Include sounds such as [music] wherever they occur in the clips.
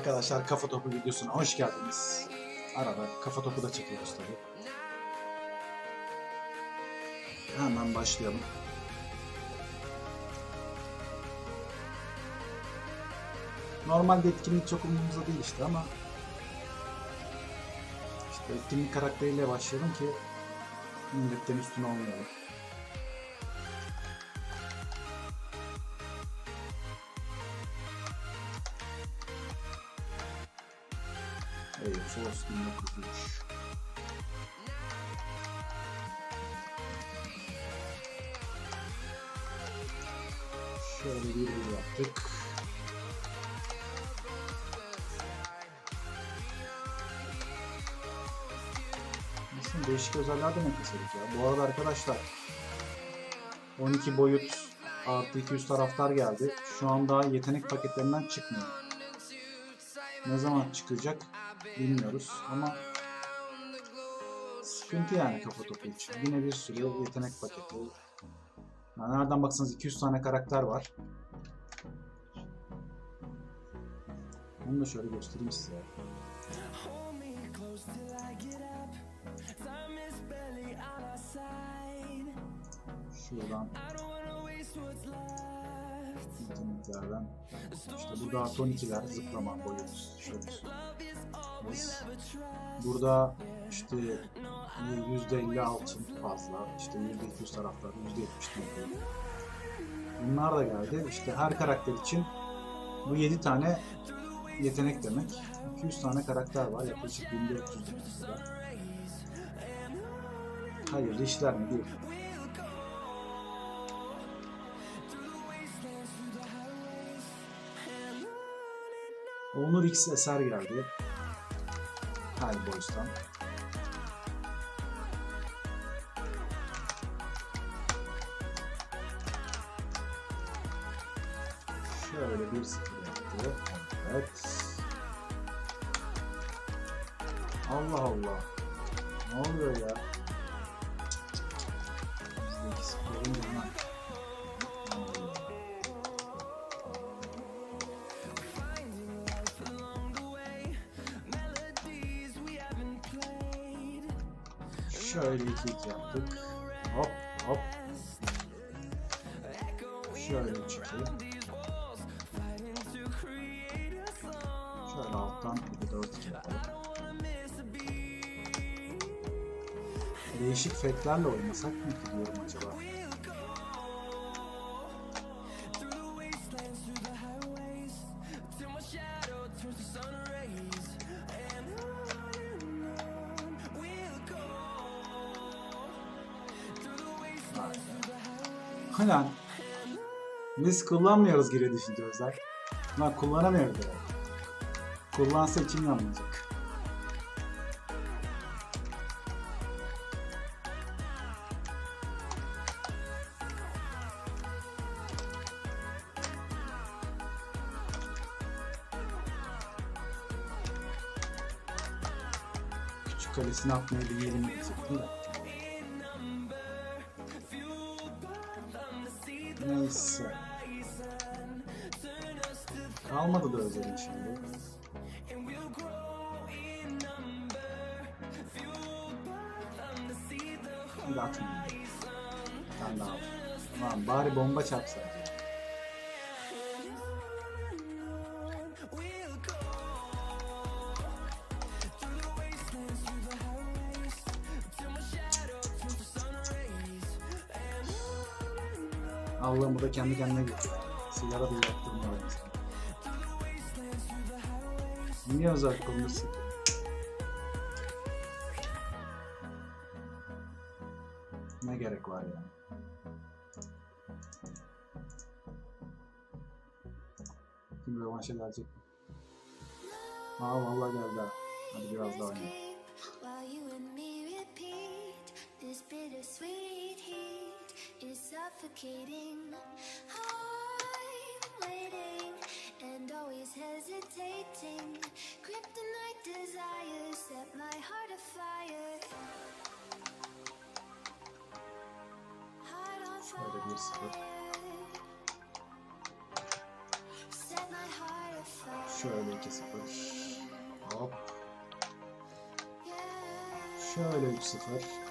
arkadaşlar Kafa Topu videosuna hoş geldiniz. Arada kafa topu da çekiyoruz tabi. Hemen başlayalım. Normalde etkinlik çok umurumuzda değil işte ama işte etkinlik karakteriyle başlayalım ki milletten üstüne olmayalım. Evet, Force 1903. Şöyle bir bir yaptık. Nasıl değişik özeller de eklesedik ya. Bu arada arkadaşlar 12 boyut artı 200 taraftar geldi. Şu an daha yetenek paketlerinden çıkmıyor. Ne zaman çıkacak bilmiyoruz ama sıkıntı yani kafa topu için. Yine bir sürü yetenek paketi. Yani nereden baksanız 200 tane karakter var. Onu da şöyle göstereyim size. Şuradan yeteneklerden işte burada artı 12'ler zıplama boyut şöyle biz burada işte %50 altın fazla işte %200 taraftar %70 değil. Bunlar da geldi. İşte her karakter için bu 7 tane yetenek demek. 200 tane karakter var. Yaklaşık 1400 kadar. Hayırlı işler mi değil. Onur X eser geldi. Hellboys'tan. Şöyle bir sıfır yaptı. Evet. Allah Allah. Ne oluyor ya? İki yaptık. Hop hop. Şöyle çıkayım. Şöyle alttan bir dört yapalım. Değişik fetlerle oynasak mı diyorum acaba? Biz kullanmıyoruz geri düşünce özel. Lan kullanamıyoruz ya. Kullansa kim yanmayacak? Küçük kalesine atmayı deneyelim diyecektim de. Neyse. Kalmadı da özelin şimdi. Hadi atmayayım. Tane daha. Lan bari bomba çarpsa. Allah'ım bu da kendi kendine geçiyor. Sigara bile yaktırmıyor. Niye uzaklandasın? Ne gerek var yani? Kim rövanşa gelecek? Aa vallahi geldi ha. Hadi biraz daha oynayalım. suffocating. I'm waiting and always hesitating. Kryptonite desires set my heart afire. Heart on fire. Set my heart afire. Şöyle 2-0. Hop. Şöyle 3-0.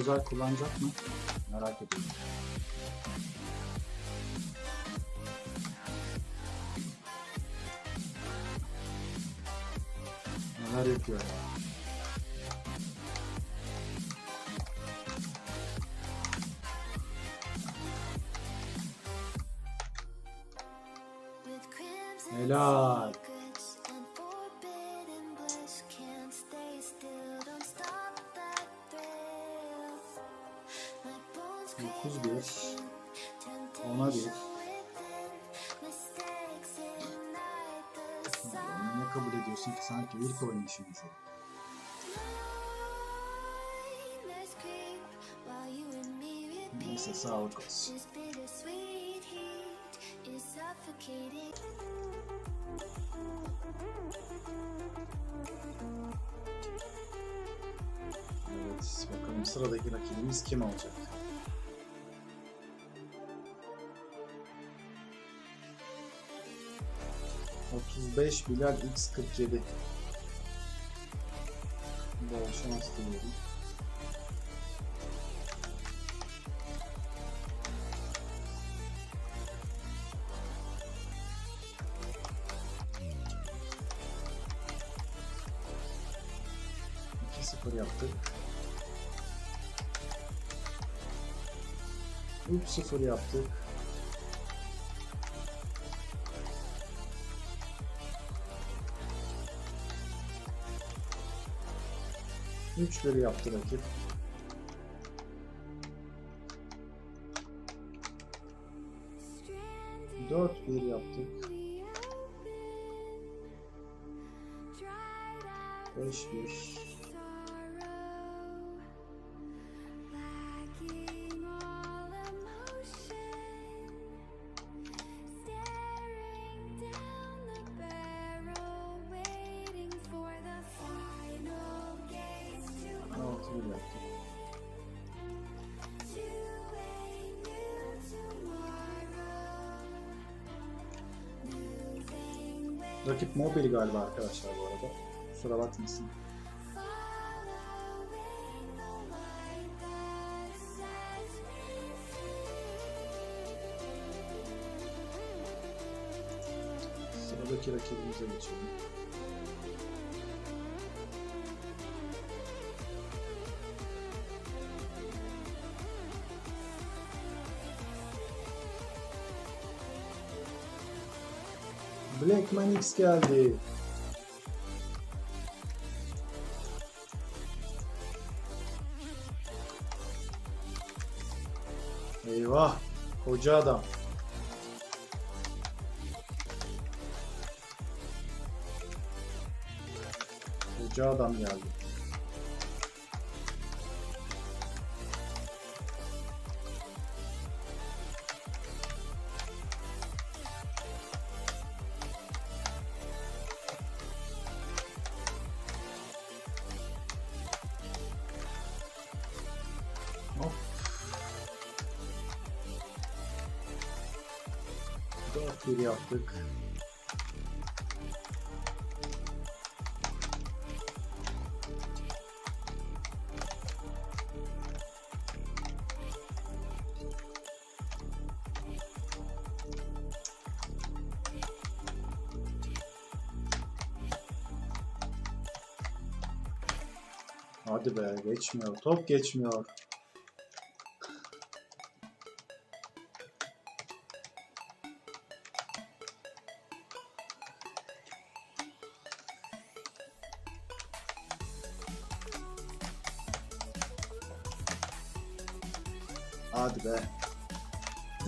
Özel kullanacak mı? Merak ediyorum. Neler yapıyor ya? Helal. 31 ona bir ne kabul ediyorsun ki sanki ilk oynayışımız Neyse sağlık olsun. Evet, bakalım sıradaki rakibimiz kim olacak? Otuz beş Bilal X 47 Bol şans. İki sıfır yaptık. 3-0 yaptık. Üç bir yaptı rakip. Dört bir yaptık. Beş bir. Rakip mobil galiba arkadaşlar bu arada. Kusura bakmasın. Sıradaki rakibimize geçelim. Blackman X geldi. Eyvah! Koca adam. Koca adam geldi. Yaptık. Hadi be geçmiyor. Top geçmiyor.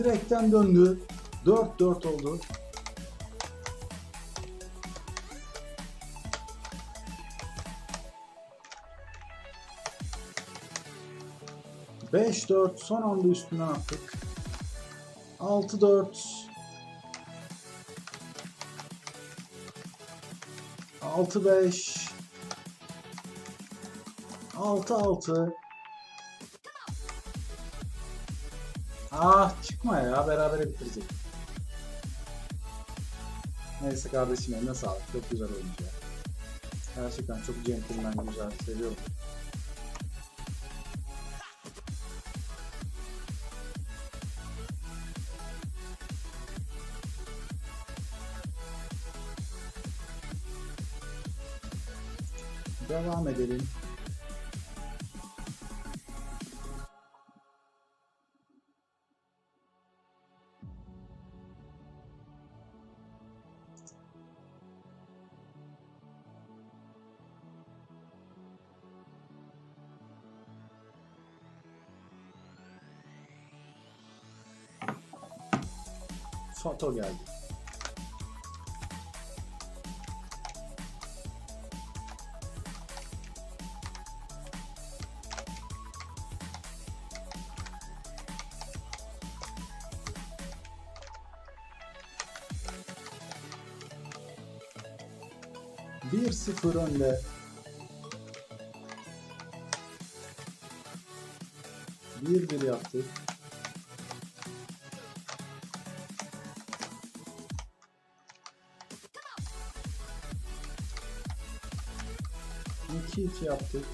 direkten döndü. 4-4 oldu. Beş dört son anda üstüne attık. Altı dört. Altı beş. Altı altı. Ah çıkma ya berabere bitirecek. Neyse kardeşim eline sağlık. Çok güzel oyuncu ya. Gerçekten çok centilmen güzel. Seviyorum. Devam edelim. Foto geldi. Bir sıfır önde. Bir bir yaptık. İki iki yaptık.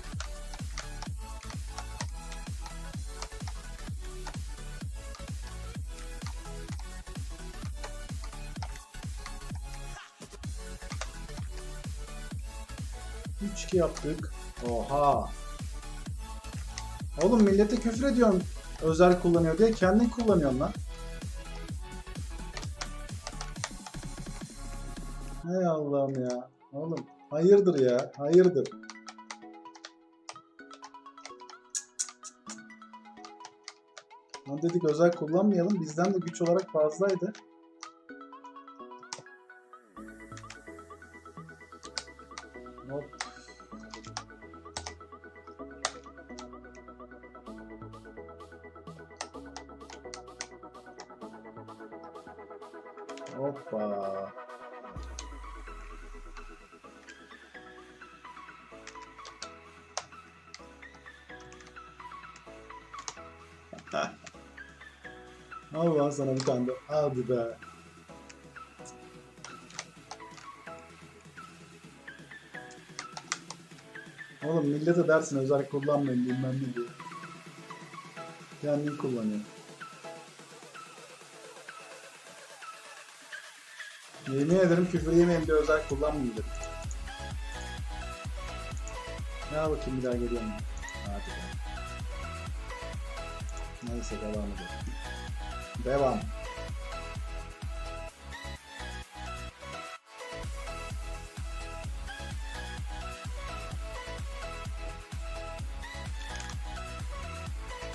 Üç iki yaptık. Oha. Oğlum millete küfür ediyorsun özel kullanıyor diye kendin kullanıyorsun lan. Hay Allah'ım ya. Oğlum hayırdır ya. Hayırdır. Lan dedik özel kullanmayalım. Bizden de güç olarak fazlaydı. Al lan sana bir tane de. Hadi be. Oğlum millete dersin özel kullanmayın bilmem ne diye. Kendin kullanıyor. Yemin ederim küfür yemeyin bir özel kullanmayın dedim. Ya bakayım bir daha geliyor mu? Hadi be. Neyse devam edelim. Devam.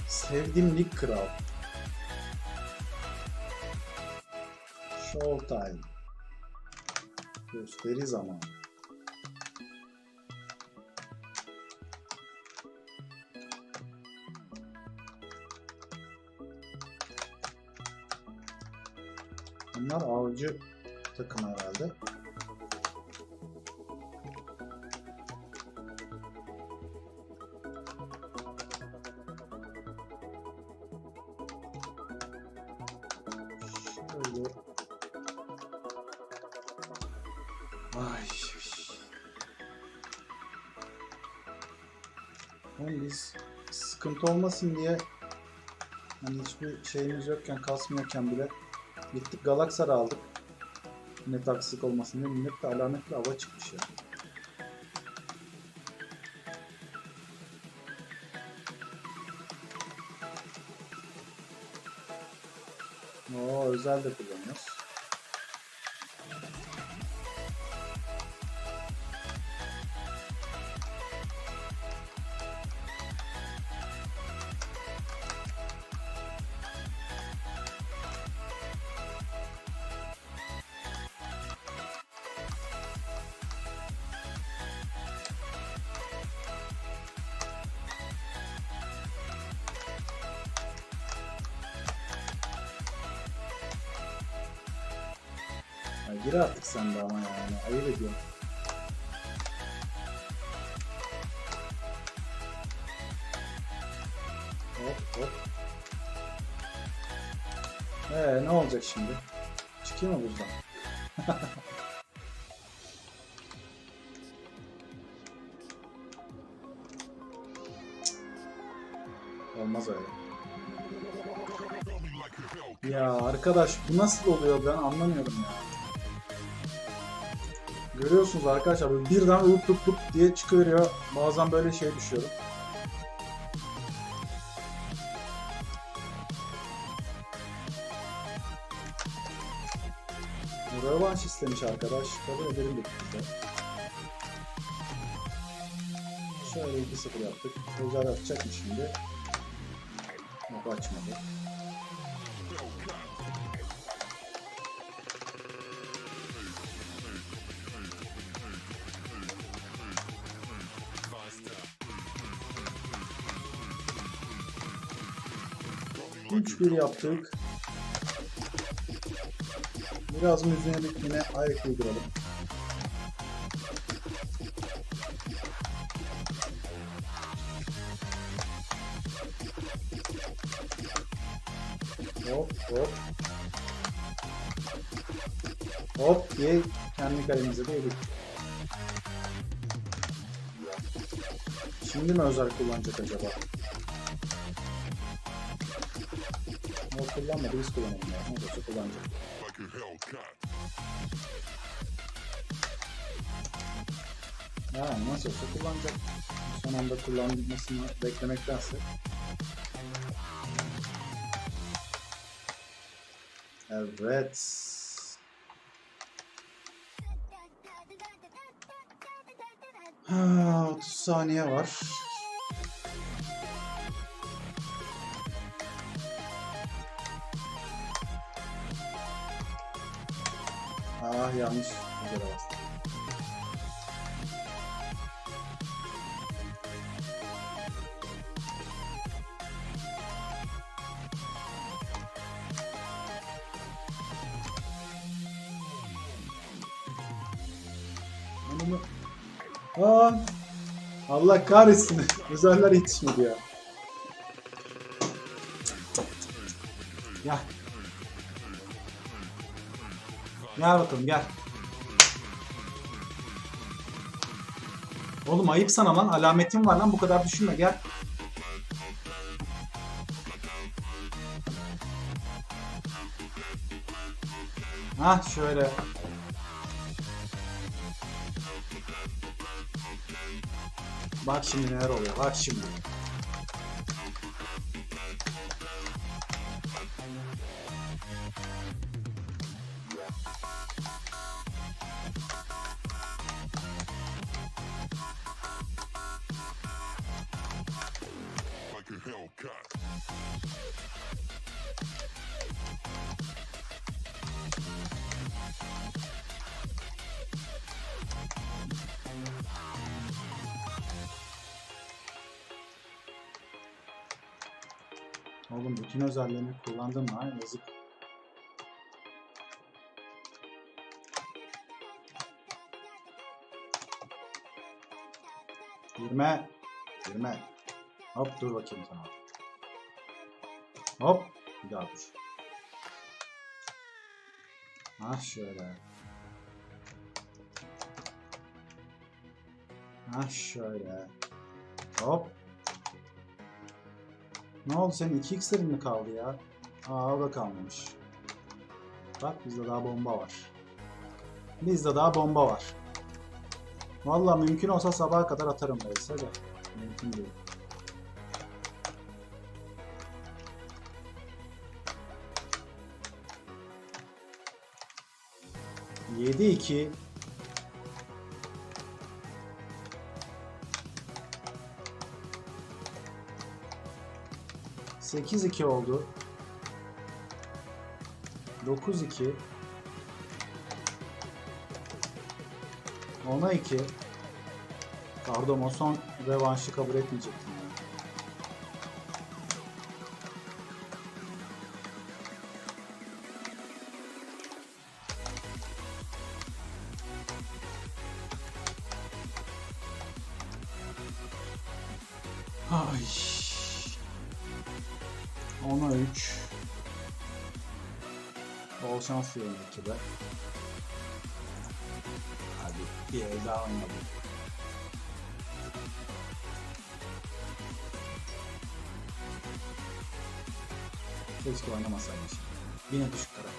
Sevdim Nick Kral. Showtime. Gösteri zamanı. Avcı takım herhalde. Şöyle. Ay. Oğlum biz sıkıntı olmasın diye hani hiçbir şeyimiz yokken kasmıyorken bile Gittik Galaxar aldık. Net aksik olmasın diye millet de alametli hava çıkmış ya. Oo özel de kullanıyoruz. Gir artık sen de ama yani. Ayıp ediyorum. Hop hop. Ee ne olacak şimdi? Çıkayım mı buzdan? [laughs] Olmaz öyle. Ya arkadaş bu nasıl oluyor ben anlamıyorum ya. Görüyorsunuz arkadaşlar böyle birden ılıp lıp lıp diye çıkıveriyor. Bazen böyle şey düşüyorum. Rövanş istemiş arkadaş. Kabul edelim de. Şöyle 2-0 yaptık. Özel atacak mı şimdi? Yok açmadı. Üç bir yaptık. Biraz müziğe yine ayak uyduralım. Hop hop. Hop diye kendi kalemize de yedik. Şimdi mi özel kullanacak acaba? Kullanmadı biz kullanalım. Ne olursa kullanacak. Ha nasıl olsa kullanacak. Son anda kullanmasını beklemektense. Evet. Ha, 30 saniye var. Ah yanlış. Güzel bastım. Aa, Allah kahretsin. [laughs] Özeller yetişmedi ya. Gel. Gel bakalım gel. Oğlum ayıp sana lan. Alametin var lan. Bu kadar düşünme gel. Ha şöyle. Bak şimdi neler oluyor. Bak şimdi. Hellcat. Oğlum bütün özelliğini kullandım lan yazık. Girme. Girme. Hop dur bakayım sana. Hop. Bir daha dur. Ha şöyle. Ha şöyle. Hop. Ne oldu senin 2x'lerin mi kaldı ya? Aa o da kalmamış. Bak bizde daha bomba var. Bizde daha bomba var. Vallahi mümkün olsa sabaha kadar atarım Reis'e de. Mümkün değil. Yedi iki. Sekiz iki oldu. Dokuz iki. Ona iki. Pardon o son revanşı kabul etmeyecektim. Ekibe. Hadi bir el daha oynayalım. Keşke oynamasaymış. Yine düşük karakter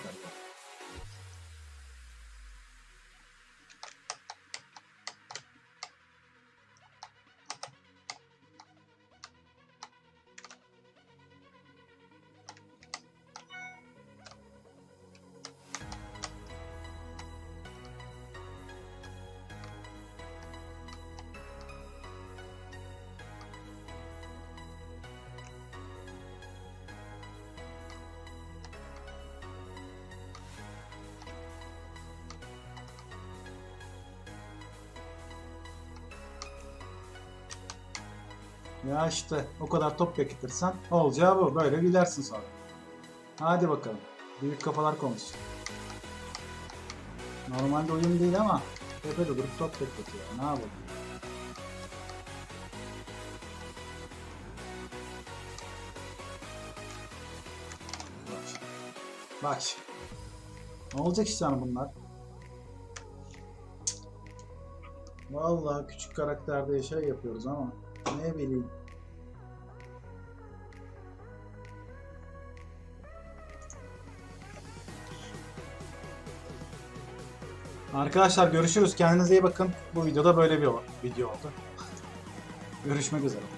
ya. İşte o kadar top bekletirsen olacağı bu. Böyle gidersin sonra. Hadi bakalım. Büyük kafalar konuşsun. Normalde oyun değil ama tepede durup top bekletiyor. Ne yapalım? Bak. Bak. Ne olacak işte bunlar? Vallahi küçük karakterde şey yapıyoruz ama ne bileyim. Arkadaşlar görüşürüz. Kendinize iyi bakın. Bu videoda böyle bir video oldu. Görüşmek üzere.